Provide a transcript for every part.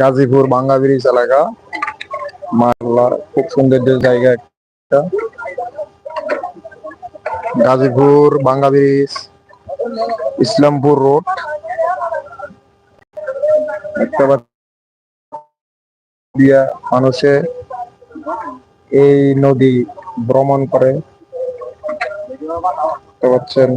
গাজীপুর বাঙ্গা ব্রিজ এলাকা। মাল্লা খুব সৌন্দর্যের জায়গা একটা। গাজীপুর বাঙ্গা ব্রিজ ইসলামপুর রোড। পাচ্ছি দিয়া মানুষে এই নদী ভ্রমণ করে। দেখতে পাচ্ছেন,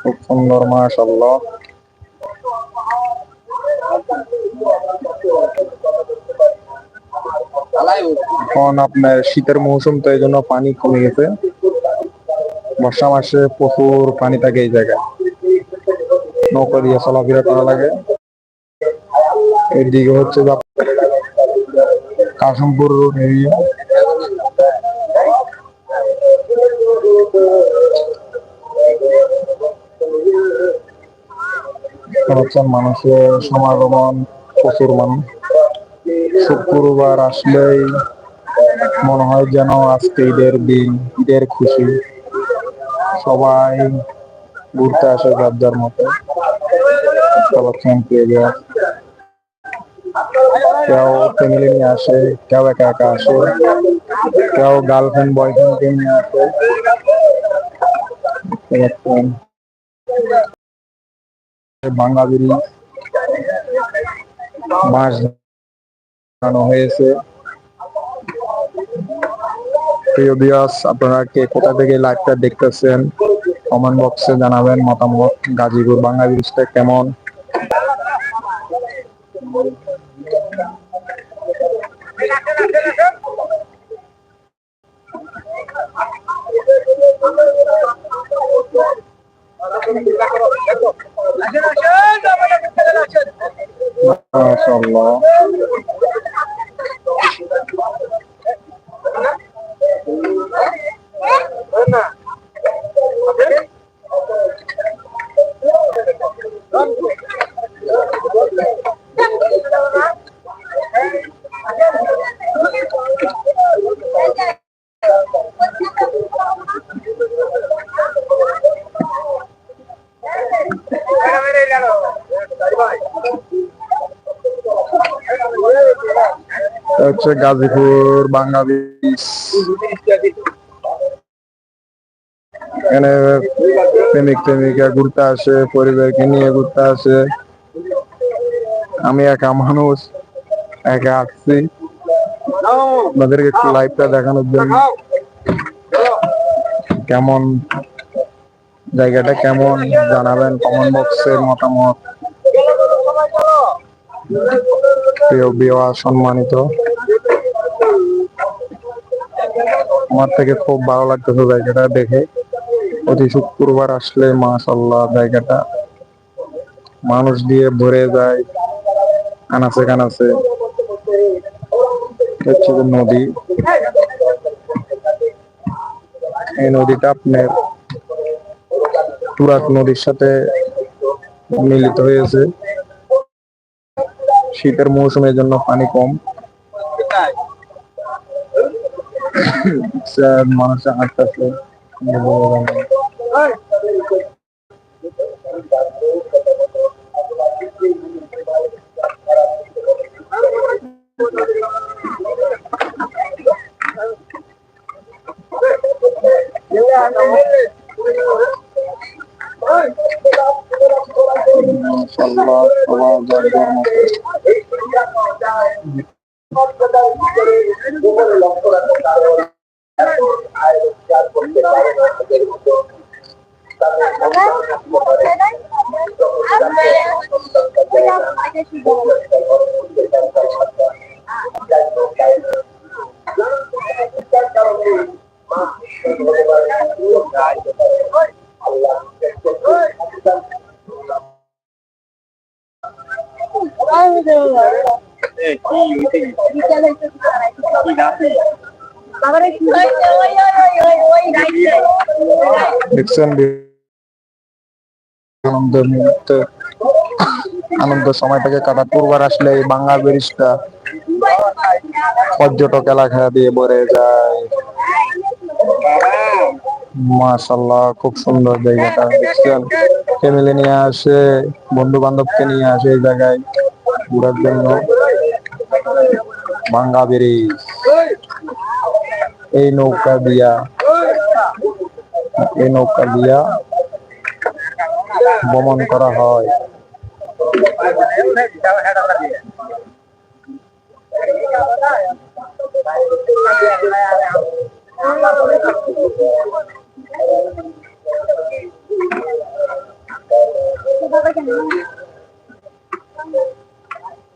খুব সুন্দর মাশাল্লাহ এখন আপনার শীতের মৌসুম তো এই জন্য পানি কমে গেছে। বর্ষা মাসে প্রচুর পানি থাকে এই জায়গায়। নৌকা দিয়ে চলাফেরা করা লাগে। এদিকে হচ্ছে কাশিমপুর রোড এরিয়া হচ্ছেন মানুষের সমাগমন, প্রচুর মানুষ। শুক্রবার আসলেই মনে হয় যেন আজকে ঈদের দিন, ঈদের খুশি। সবাই ঘুরতে আসে যার যার মতো দেখতে পাচ্ছেন প্লেয়ার কেউ ফ্যামিলি নিয়ে আসে, কেউ একা একা আসে, কেউ গার্লফ্রেন্ড বয়ফ্রেন্ডকে নিয়ে আসে। পাচ্ছেন বাঁশ হয়েছে। প্রিয় বিয়াস আপনারা কে কোথা থেকে লাইভটা দেখতেছেন কমেন্ট বক্সে জানাবেন মতামত। গাজীপুর বাংলা ব্রিজটা কেমন? মাশাআল্লাহ। হচ্ছে গাজীপুর বাংলা ব্রিজ এখানে প্রেমিক প্রেমিকা ঘুরতে আসে, পরিবারকে নিয়ে ঘুরতে আসে। আমি একা মানুষ, একা আসছি আপনাদেরকে একটু লাইভটা দেখানোর জন্য। কেমন? জায়গাটা কেমন? জানাবেন কমেন্ট বক্সে মতামত। প্রিয় বিওয়া সম্মানিত। আমার থেকে খুব ভালো লাগতেছে জায়গাটা দেখে। প্রতি শুক্রবার আসলে মাশাল্লাহ জায়গাটা। মানুষ দিয়ে ভরে যায় কানাচে। কানাচে নদী। এই নদীটা আপনার তুরাক নদীর সাথে মিলিত হয়েছে। শীতের মৌসুমের জন্য পানি কম। মানুষের হাঁটতেছে মাশাআল্লাহ সবার মতো I don't know. দেখছেন আনন্দ সময়টাকে কাটা পূর্বার আসলে এই বাংলা ব্রিজটা পর্যটক এলাকা দিয়ে ভরে যায়। মাশাল্লাহ খুব সুন্দর জায়গাটা দেখছেন ফ্যামিলি নিয়ে আসে বন্ধু বান্ধবকে নিয়ে আসে এই জায়গায় ঘোরার জন্য। ভাঙ্গা ব্রিজ এই নৌকা দিয়া এই নৌকা দিয়া ভ্রমণ করা হয়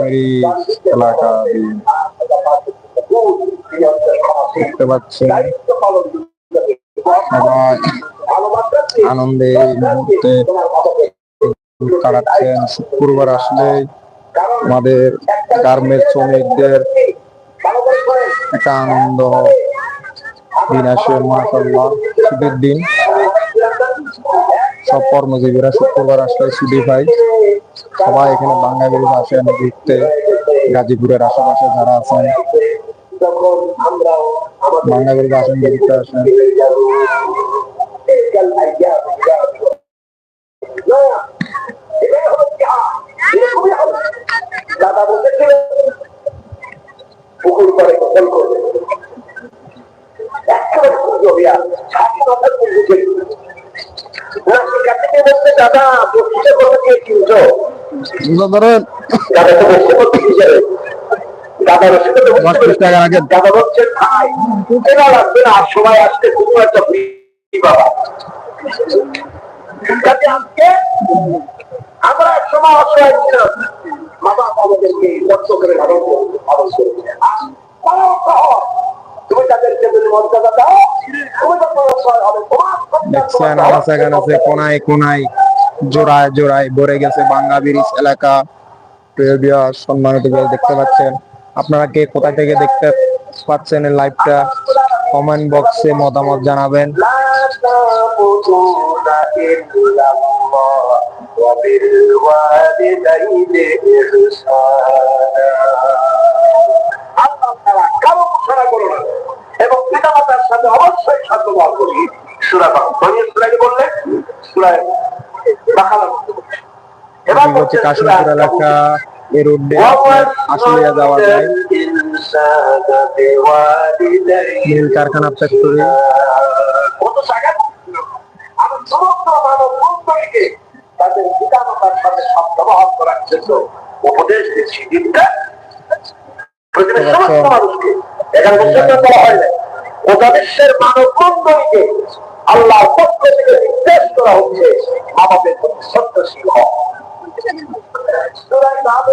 ব্রিজ এলাকা দেখতে পাচ্ছেন। সবাই আনন্দে মুহূর্তে কাটাচ্ছেন। শুক্রবার আসলে আমাদের গার্মেন্ট শ্রমিকদের একটা আনন্দ দিন আসে মাসাল্লাহ ছুটির দিন। সব কর্মজীবীরা শুক্রবার আসলে ছুটি পায়। সবাই এখানে বাঙালির আসেন ঘুরতে গাজীপুরের আশেপাশে যারা আছেন বাঙালির আসেন ঘুরতে আসেন। দাদা বসে কথা দিয়ে কিনছো ধরেন। দাদা তো বসে করতে হিসেবে দাদা বসে করতে দশ ত্রিশ টাকা আগে। দাদা বলছেন ভাই কেনা লাগবে না আর আসতে কোনো একটা বাবা। যাতে আজকে আমরা এক সময় অসহায় ছিলাম। মা বাবা আমাদেরকে কষ্ট করে তারাও সহ তুমি তাদেরকে যদি মর্যাদা দাও। তুমি অসহায় হবে তোমার দেখছেন কোনায় কোনায়। জোড়ায় জোড়ায় ভরে গেছে বাংলা ব্রিজ এলাকা প্রিয়ভিয়ার সম্মানিত দেখতে পাচ্ছেন? আপনারা কে কোথা থেকে দেখতে পাচ্ছেন এই লাইভটা কমেন্ট বক্সে মতামত জানাবেন। এবং সাথে অবশ্যই সাধ্য করি। সুরা সুরায় হচ্ছে বলছে এলাকা এই রোড দিয়ে আশুলিয়া যাওয়া যায়। নীল কারখানা ফ্যাক্টরি তাদের পিতামাতার সাথে করার জন্য উপদেশ দিচ্ছি। দিনটা পৃথিবীর সমস্ত মানুষকে। এখানে মুসলমান বলা হয় না বিশ্বের মানব মন্ডলীকে আল্লাহ পক্ষ থেকে নির্দেশ করা হচ্ছে আমাদের প্রতি সত্যশীল হওয়া সূরায় নামে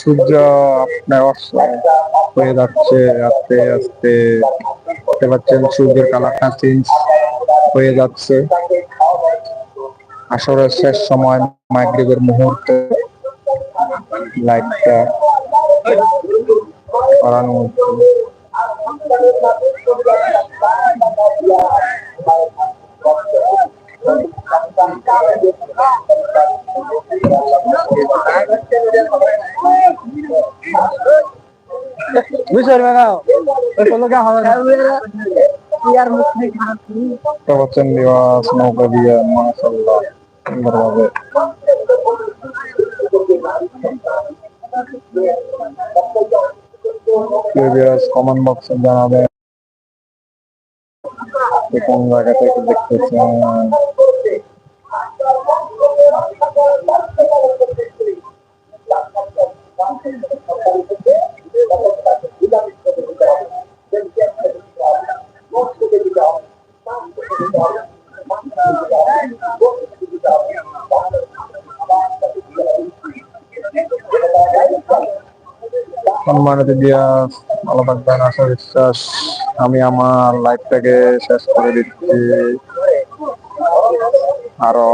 সূর্য আপনার অস্ত হয়ে যাচ্ছে, আস্তে আস্তে। দেখতে পাচ্ছেন সূর্যের কালারটা চেঞ্জ হয়ে যাচ্ছে। আসরের শেষ সময় মাগরিবের মুহূর্তে লাইটটা করানো হচ্ছে। দেখতে পাচ্ছেন দিবাস নৌকা দিয়ে মাসাল্লাহ সুন্দরভাবে প্রিভিয়াস কমেন্ট বক্সে জানাবেন কোন জায়গা থেকে দেখতেছেন সম্মানিত দিয়া ভালো থাকবেন আশা বিশ্বাস আমি আমার লাইফটাকে শেষ করে দিচ্ছি। আরও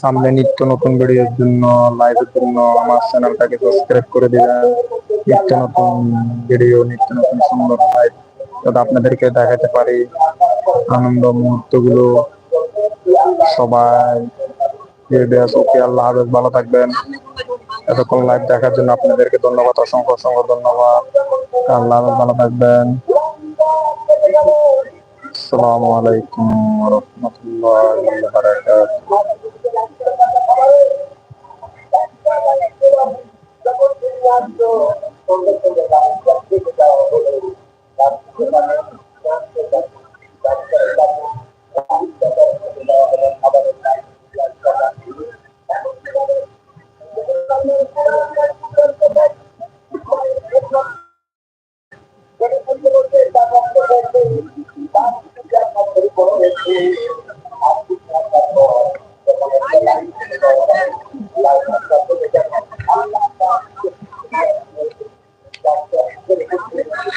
সামনে নিত্য নতুন ভিডিওর জন্য লাইভের জন্য আমার চ্যানেলটাকে সাবস্ক্রাইব করে দিবেন। নিত্য নতুন ভিডিও নিত্য নতুন সুন্দর লাইভ যাতে আপনাদেরকে দেখাতে পারি। আনন্দ মুহূর্তগুলো সবাই আল্লাহ হাফেজ, ভালো থাকবেন। এতক্ষণ লাইভ দেখার জন্য আপনাদেরকে ধন্যবাদ, অসংখ্য অসংখ্য ধন্যবাদ। আল্লাহ ভালো থাকবেন। আসসালামু আলাইকুম রহমতুল্লাহ